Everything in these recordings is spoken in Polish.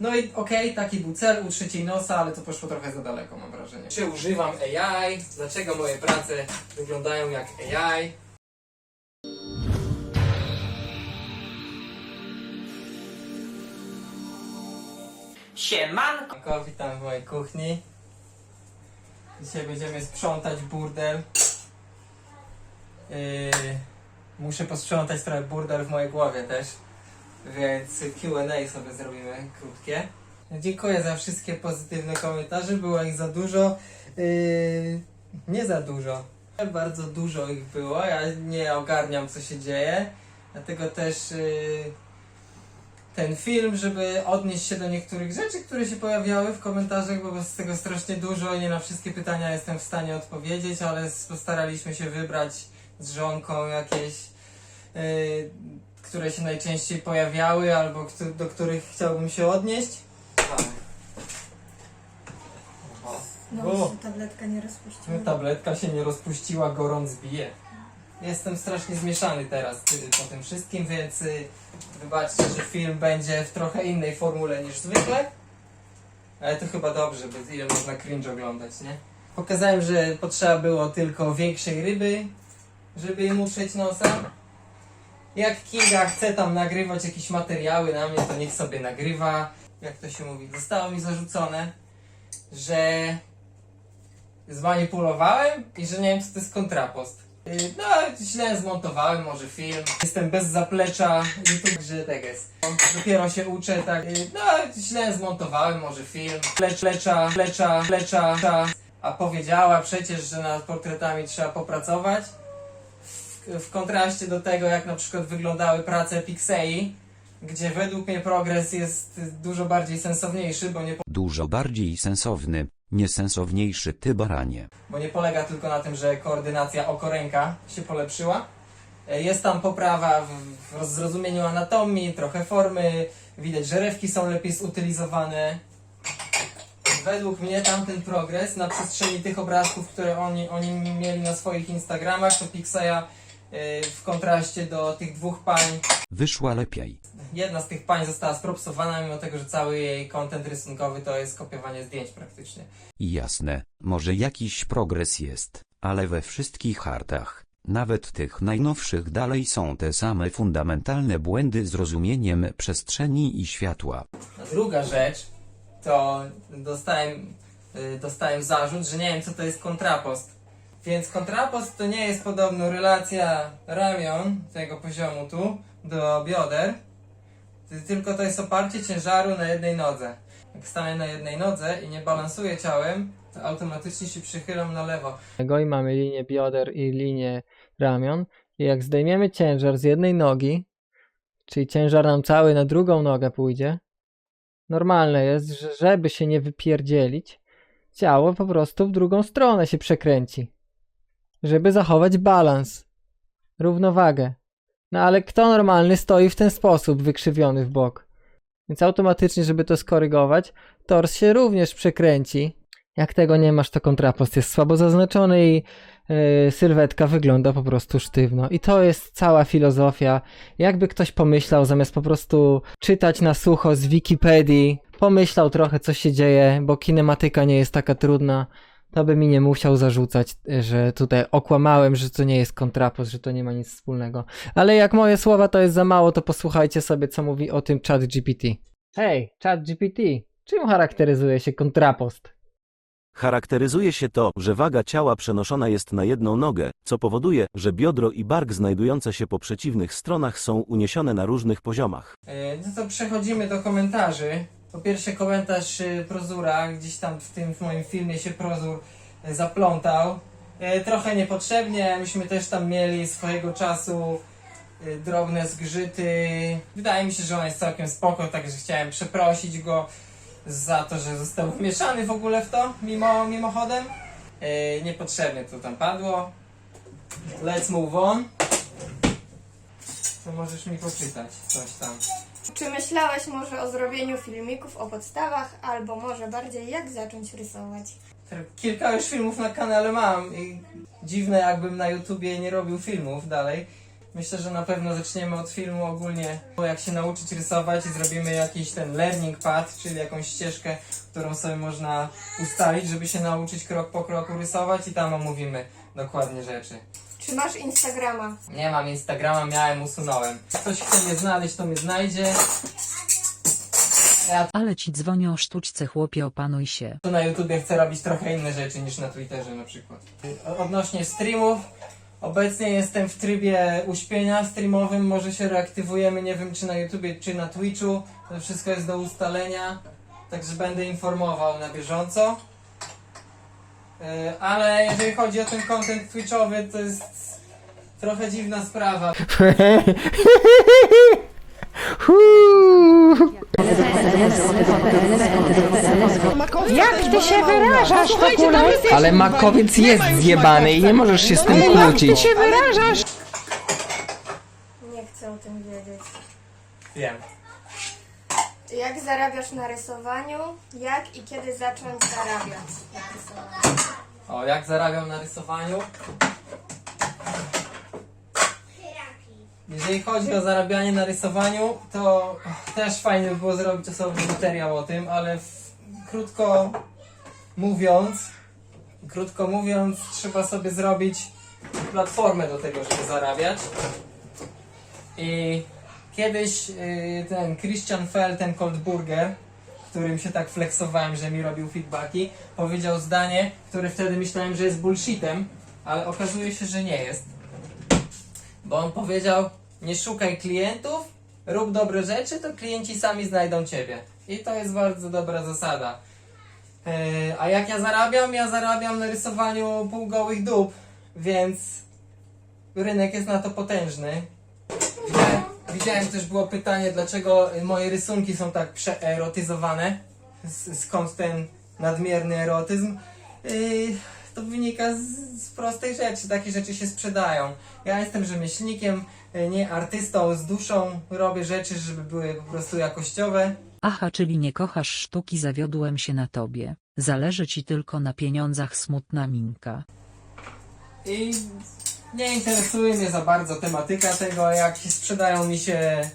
No i okej, taki był cel, utrzeć jej nosa, ale to poszło trochę za daleko, mam wrażenie. Czy używam AI? Dlaczego moje prace wyglądają jak AI? Siemanko! Siemanko, witam w mojej kuchni. Dzisiaj będziemy sprzątać burdel. Yy, muszę posprzątać trochę burdel w mojej głowie też, więc Q&A sobie zrobimy krótkie. Dziękuję za wszystkie pozytywne komentarze, było ich za dużo. Yy, nie za dużo. Bardzo dużo ich było, ja nie ogarniam co się dzieje, dlatego też yy, ten film, żeby odnieść się do niektórych rzeczy, które się pojawiały w komentarzach, bo jest tego strasznie dużo i nie na wszystkie pytania jestem w stanie odpowiedzieć, ale postaraliśmy się wybrać z żonką jakieś, yy, które się najczęściej pojawiały albo do których chciałbym się odnieść. No, O. się tabletka nie rozpuściła. no, tabletka się nie rozpuściła, gorąc bije. Jestem strasznie zmieszany teraz y, po tym wszystkim, więc y, wybaczcie, że film będzie w trochę innej formule niż zwykle. Ale to chyba dobrze, bo ile można cringe oglądać, nie? Pokazałem, że potrzeba było tylko większej ryby, żeby im utrzeć nosa. Jak Kinga chce tam nagrywać jakieś materiały na mnie, to niech sobie nagrywa. Jak to się mówi? Zostało mi zarzucone, że zmanipulowałem i że nie wiem co to jest kontrapost. Yy, No, źle zmontowałem może film. Jestem bez zaplecza YouTube, że tak jest. Dopiero się uczę, tak. Yy, No, źle zmontowałem może film. Lecz, lecza, lecza, lecza, lecza. A powiedziała przecież, że nad portretami trzeba popracować. W, kontraście do tego, jak na przykład wyglądały prace Pixei, gdzie według mnie progres jest dużo bardziej sensowniejszy, bo nie Dużo bardziej sensowny, niesensowniejszy ty baranie. bo nie polega tylko na tym, że koordynacja oko-ręka się polepszyła. E, Jest tam poprawa w, w zrozumieniu anatomii, trochę formy, widać, że rewki są lepiej zutylizowane. Według mnie tamten progres na przestrzeni tych obrazków, które oni, oni mieli na swoich Instagramach, to Pixeya w kontraście do tych dwóch pań Wyszła lepiej. Jedna z tych pań została spropsowana, mimo tego, że cały jej kontent rysunkowy to jest kopiowanie zdjęć praktycznie. I jasne, może jakiś progres jest, ale we wszystkich hartach, nawet tych najnowszych dalej są te same fundamentalne błędy z rozumieniem przestrzeni i światła. A druga rzecz, to dostałem, y, dostałem zarzut, że nie wiem co to jest kontrapost. Więc kontrapost to nie jest podobno relacja ramion tego poziomu tu do bioder, ty- tylko to jest oparcie ciężaru na jednej nodze. Jak stanę na jednej nodze i nie balansuję ciałem, to automatycznie się przychylam na lewo. i mamy linię bioder i linię ramion. I jak zdejmiemy ciężar z jednej nogi, czyli ciężar nam cały na drugą nogę pójdzie, normalne jest, że żeby się nie wypierdzielić, ciało po prostu w drugą stronę się przekręci. Żeby zachować balans, równowagę. No ale kto normalny stoi w ten sposób, wykrzywiony w bok? Więc automatycznie, żeby to skorygować, tors się również przekręci. Jak tego nie masz, to kontrapost jest słabo zaznaczony i yy, sylwetka wygląda po prostu sztywno. I to jest cała filozofia. Jakby ktoś pomyślał, zamiast po prostu czytać na sucho z Wikipedii, pomyślał trochę, co się dzieje, bo kinematyka nie jest taka trudna, to by mi nie musiał zarzucać, y, że tutaj okłamałem, że to nie jest kontrapost, że to nie ma nic wspólnego. Ale jak moje słowa to jest za mało, to posłuchajcie sobie, co mówi o tym chat GPT. Hej, chat GPT, czym charakteryzuje się kontrapost? Charakteryzuje się to, że waga ciała przenoszona jest na jedną nogę, co powoduje, że biodro i bark znajdujące się po przeciwnych stronach są uniesione na różnych poziomach. E, No to przechodzimy do komentarzy. Po pierwsze komentarz y, Prozura, gdzieś tam w tym w moim filmie się Prozur y, zaplątał. E, Trochę niepotrzebnie, myśmy też tam mieli swojego czasu y, drobne zgrzyty. Wydaje mi się, że on jest całkiem spoko, także chciałem przeprosić go za to, że został wmieszany w ogóle w to, mimo, mimochodem. Niepotrzebnie to tam padło. Let's move on. To możesz mi poczytać coś tam. Czy myślałeś może o zrobieniu filmików o podstawach, albo może bardziej jak zacząć rysować? Kilka już filmów na kanale mam i dziwne jakbym na YouTubie nie robił filmów dalej, Myślę, że na pewno zaczniemy od filmu ogólnie, jak się nauczyć rysować i zrobimy jakiś ten learning path, czyli jakąś ścieżkę, którą sobie można ustalić, żeby się nauczyć krok po kroku rysować i tam omówimy dokładnie rzeczy. Czy masz Instagrama? Nie mam Instagrama, miałem, usunąłem. Ktoś chce mnie znaleźć, to mnie znajdzie. Ja Ale ci dzwonią sztućce chłopie opanuj się. tu na YouTubie chcę robić trochę inne rzeczy niż na Twitterze na przykład. Odnośnie streamów, obecnie jestem w trybie uśpienia streamowym, może się reaktywujemy, nie wiem czy na YouTubie, czy na Twitchu. To wszystko jest do ustalenia, także będę informował na bieżąco. Yy, Ale jeżeli chodzi o ten content twitchowy, to jest trochę dziwna sprawa. Jak ty się wyrażasz w ogóle? Ale makowiec jest zjebany i nie możesz się z tym kłócić. się wyrażasz? Nie chcę o tym wiedzieć. Wiem. Jak zarabiasz na rysowaniu? Jak i kiedy zacząć zarabiać na rysowaniu? O, jak zarabiam na rysowaniu? Jeżeli chodzi o zarabianie na rysowaniu, to też fajnie by było zrobić osobny materiał o tym, ale w, krótko mówiąc, krótko mówiąc, trzeba sobie zrobić platformę do tego, żeby zarabiać. I kiedyś y, ten Christian Fell, ten Coldburger, którym się tak flexowałem, że mi robił feedbacki, powiedział zdanie, które wtedy myślałem, że jest bullshitem, ale okazuje się, że nie jest. Bo on powiedział, nie szukaj klientów, rób dobre rzeczy, to klienci sami znajdą ciebie. I to jest bardzo dobra zasada. Yy, a jak ja zarabiam? Ja zarabiam na rysowaniu półgołych dup, więc rynek jest na to potężny. Widziałem, też było pytanie, dlaczego moje rysunki są tak przeerotyzowane. Skąd ten nadmierny erotyzm? Yy, to wynika z, z prostej rzeczy. Takie rzeczy się sprzedają. Ja jestem rzemieślnikiem, yy, nie artystą z duszą. Robię rzeczy, żeby były po prostu jakościowe. Aha, czyli nie kochasz sztuki, zawiodłem się na tobie. Zależy ci tylko na pieniądzach smutna minka. I nie interesuje mnie za bardzo tematyka tego, jak sprzedają mi się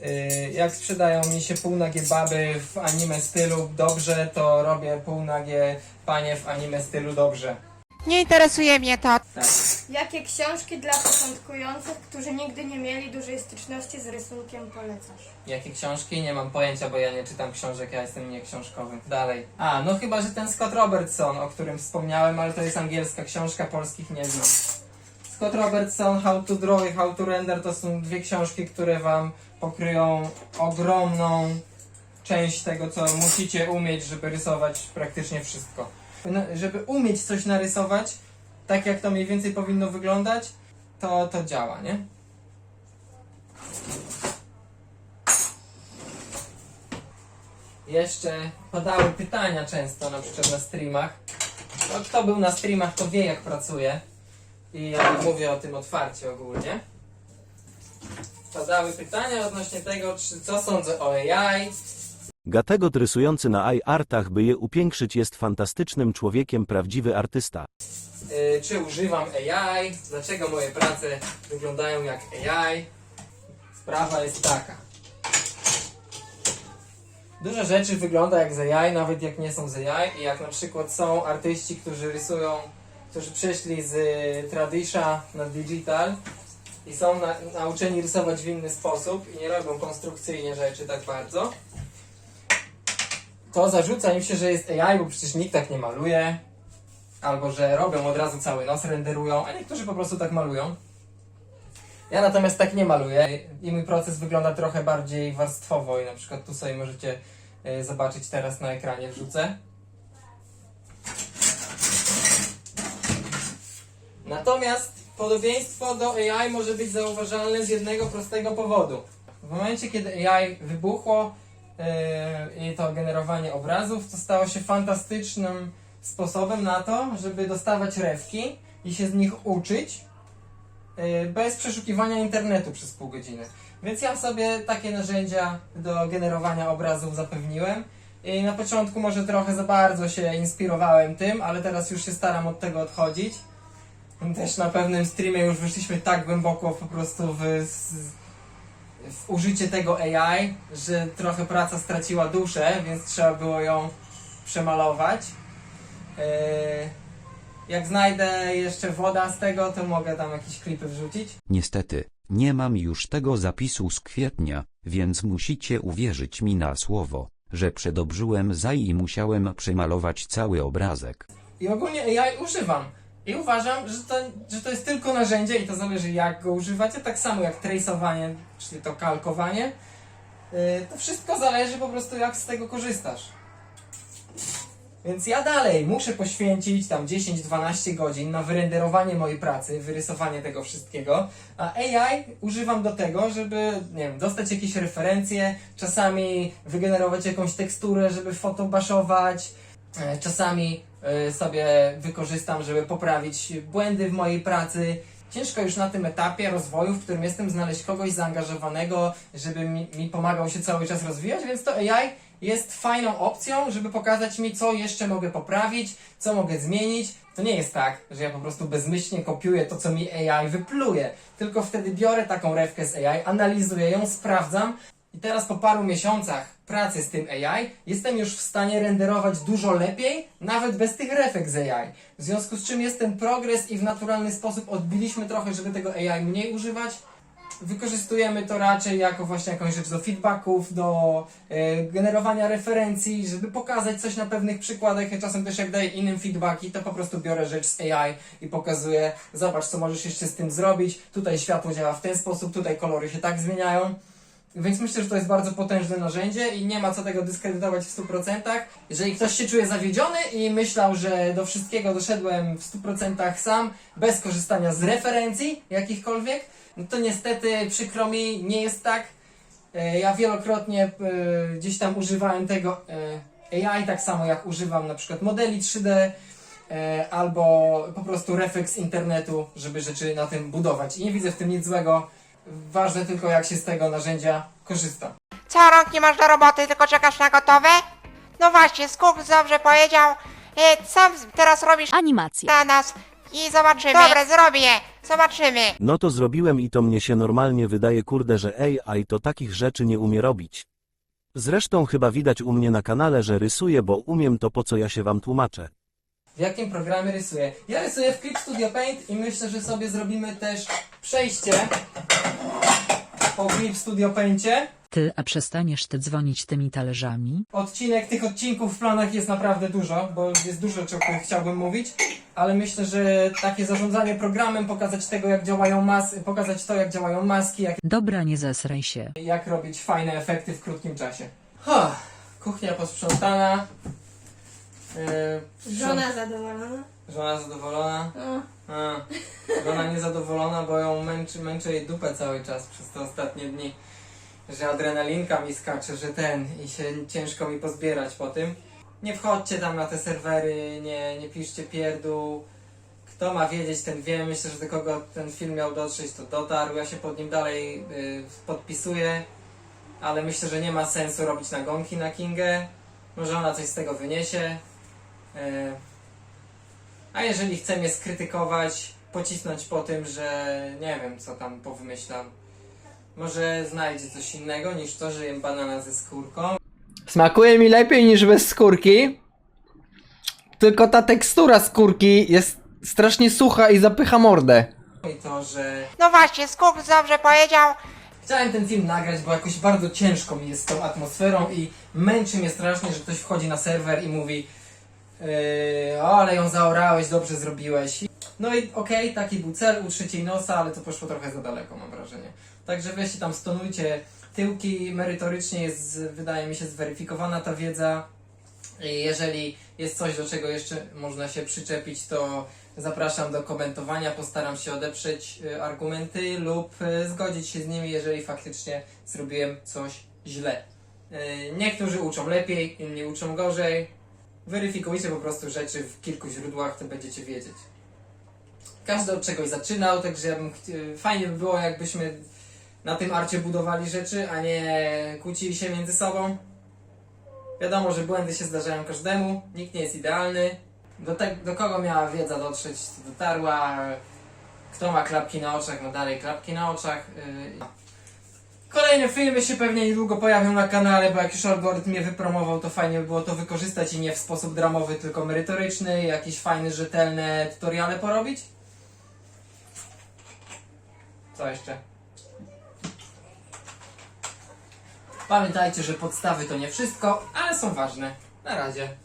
yy, jak sprzedają mi się półnagie baby w anime stylu dobrze, to robię półnagie panie w anime stylu dobrze. Nie interesuje mnie to. Tak. Jakie książki dla początkujących, którzy nigdy nie mieli dużej styczności z rysunkiem polecasz? Jakie książki? Nie mam pojęcia, bo ja nie czytam książek, ja jestem nieksiążkowy. Dalej. A, no chyba, że ten Scott Robertson, o którym wspomniałem, ale to jest angielska książka, polskich nie znam. Scott Robertson, How to Draw i How to Render to są dwie książki, które wam pokryją ogromną część tego, co musicie umieć, żeby rysować praktycznie wszystko. No, żeby umieć coś narysować, tak jak to mniej więcej powinno wyglądać, to, to działa, nie? Jeszcze padały pytania często, na przykład na streamach. No, kto był na streamach, to wie jak pracuję. I ja mówię o tym otwarcie ogólnie. Padały pytania odnośnie tego, czy, co sądzę o AI. Gategot rysujący na iArtach, by je upiększyć, jest fantastycznym człowiekiem, prawdziwy artysta. Yy, czy używam AI, dlaczego moje prace wyglądają jak AI. Sprawa jest taka. Dużo rzeczy wygląda jak z AI, nawet jak nie są z AI. I jak na przykład są artyści, którzy rysują, którzy przeszli z y, Tradisha na Digital i są na, nauczeni rysować w inny sposób i nie robią konstrukcyjnie rzeczy tak bardzo, to zarzuca im się, że jest AI, bo przecież nikt tak nie maluje albo że robią od razu cały nos, renderują, a niektórzy po prostu tak malują. Ja natomiast tak nie maluję i mój proces wygląda trochę bardziej warstwowo i na przykład tu sobie możecie e, zobaczyć teraz na ekranie wrzucę. Natomiast podobieństwo do AI może być zauważalne z jednego prostego powodu. W momencie, kiedy AI wybuchło yy, i to generowanie obrazów, to stało się fantastycznym sposobem na to, żeby dostawać rewki i się z nich uczyć yy, bez przeszukiwania internetu przez pół godziny. Więc ja sobie takie narzędzia do generowania obrazów zapewniłem. I na początku może trochę za bardzo się inspirowałem tym, ale teraz już się staram od tego odchodzić. Też na pewnym streamie już wyszliśmy tak głęboko po prostu w, w użycie tego AI, że trochę praca straciła duszę, więc trzeba było ją przemalować. Yy, Jak znajdę jeszcze woda z tego, to mogę tam jakieś klipy wrzucić. Niestety, nie mam już tego zapisu z kwietnia, więc musicie uwierzyć mi na słowo, że przedobrzyłem za i musiałem przemalować cały obrazek. I ogólnie AI używam. I uważam, że to, że to jest tylko narzędzie i to zależy jak go używacie, tak samo jak traceowanie, czyli to kalkowanie. Yy, to wszystko zależy po prostu jak z tego korzystasz. Więc ja dalej muszę poświęcić tam 10-12 godzin na wyrenderowanie mojej pracy, wyrysowanie tego wszystkiego, a AI używam do tego, żeby, nie wiem, dostać jakieś referencje, czasami wygenerować jakąś teksturę, żeby fotobaszować, Czasami e, sobie wykorzystam, żeby poprawić błędy w mojej pracy. Ciężko już na tym etapie rozwoju, w którym jestem, znaleźć kogoś zaangażowanego, żeby mi, mi pomagał się cały czas rozwijać, więc to AI jest fajną opcją, żeby pokazać mi, co jeszcze mogę poprawić, co mogę zmienić. To nie jest tak, że ja po prostu bezmyślnie kopiuję to, co mi AI wypluje, tylko wtedy biorę taką rewkę z AI, analizuję ją, sprawdzam, i teraz po paru miesiącach pracy z tym AI jestem już w stanie renderować dużo lepiej, nawet bez tych refek z AI. W związku z czym jest ten progres i w naturalny sposób odbiliśmy trochę, żeby tego AI mniej używać. Wykorzystujemy to raczej jako właśnie jakąś rzecz do feedbacków, do e, generowania referencji, żeby pokazać coś na pewnych przykładach. Ja czasem też jak daję innym feedbacki, to po prostu biorę rzecz z AI i pokazuję, zobacz co możesz jeszcze z tym zrobić. Tutaj światło działa w ten sposób, tutaj kolory się tak zmieniają. Więc myślę, że to jest bardzo potężne narzędzie i nie ma co tego dyskredytować w 100%. Jeżeli ktoś się czuje zawiedziony i myślał, że do wszystkiego doszedłem w 100% sam, bez korzystania z referencji jakichkolwiek, no to niestety przykro mi, nie jest tak. E, Ja wielokrotnie e, gdzieś tam używałem tego e, AI, tak samo jak używam na przykład modeli 3D e, albo po prostu reflex z internetu, żeby rzeczy na tym budować. I nie widzę w tym nic złego. Ważne tylko jak się z tego narzędzia korzysta. Co, rąk nie masz do roboty, tylko czekasz na gotowe? No właśnie, Skuk dobrze powiedział. E, co teraz robisz Animacja. dla nas? I zobaczymy. Dobra, zrobię. Zobaczymy. No to zrobiłem i to mnie się normalnie wydaje kurde, że AI to takich rzeczy nie umie robić. Zresztą chyba widać u mnie na kanale, że rysuję, bo umiem to po co ja się wam tłumaczę. W jakim programie rysuję? Ja rysuję w Clip Studio Paint i myślę, że sobie zrobimy też przejście po Clip Studio Paincie. Ty, a przestaniesz ty dzwonić tymi talerzami? Odcinek, tych odcinków w planach jest naprawdę dużo, bo jest dużo, o czym chciałbym mówić, ale myślę, że takie zarządzanie programem, pokazać tego, jak działają mas pokazać to, jak działają maski, jak, Dobra, nie zesraj się. jak robić fajne efekty w krótkim czasie. Ha, kuchnia posprzątana. Yy, Żona zadowolona. Żona zadowolona. O, A, żona niezadowolona, bo ją męczy, męczę jej dupę cały czas przez te ostatnie dni. Że adrenalinka mi skacze, że ten i się ciężko mi pozbierać po tym. Nie wchodźcie tam na te serwery, nie, nie piszcie pierdół. Kto ma wiedzieć, ten wie. Myślę, że do kogo ten film miał dotrzeć, to dotarł. Ja się pod nim dalej y, podpisuję, ale myślę, że nie ma sensu robić nagonki na Kingę. Może ona coś z tego wyniesie. Y, a jeżeli chce mnie skrytykować, pocisnąć po tym, że nie wiem, co tam powymyślam, może znajdzie coś innego niż to, że jem banana ze skórką Smakuje mi lepiej niż bez skórki. Tylko ta tekstura skórki jest strasznie sucha i zapycha mordę. i to, że No właśnie, Skuk dobrze powiedział. chciałem ten film nagrać, bo jakoś bardzo ciężko mi jest z tą atmosferą i męczy mnie strasznie, że ktoś wchodzi na serwer i mówi yy, o, ale ją zaorałeś, dobrze zrobiłeś. No i okej, taki był cel, utrzeć jej nosa, ale to poszło trochę za daleko, mam wrażenie. Także weźcie tam, stonujcie tyłki, merytorycznie jest, wydaje mi się, zweryfikowana ta wiedza. Jeżeli jest coś, do czego jeszcze można się przyczepić, to zapraszam do komentowania. Postaram się odeprzeć y, argumenty lub y, zgodzić się z nimi, jeżeli faktycznie zrobiłem coś źle. Y, Niektórzy uczą lepiej, inni uczą gorzej. Weryfikujcie po prostu rzeczy w kilku źródłach, to będziecie wiedzieć. Każdy od czegoś zaczynał, także ja bym, fajnie by było, jakbyśmy na tym arcie budowali rzeczy, a nie kłócili się między sobą. Wiadomo, że błędy się zdarzają każdemu, nikt nie jest idealny. Do, te, do kogo miała wiedza dotrzeć, dotarła. Kto ma klapki na oczach, ma dalej klapki na oczach. Yy. Kolejne filmy się pewnie niedługo pojawią na kanale, bo jak już algorytm mnie wypromował, to fajnie by było to wykorzystać i nie w sposób dramowy, tylko merytoryczny, jakieś fajne, rzetelne tutoriale porobić. Co jeszcze? Pamiętajcie, że podstawy to nie wszystko, ale są ważne. Na razie.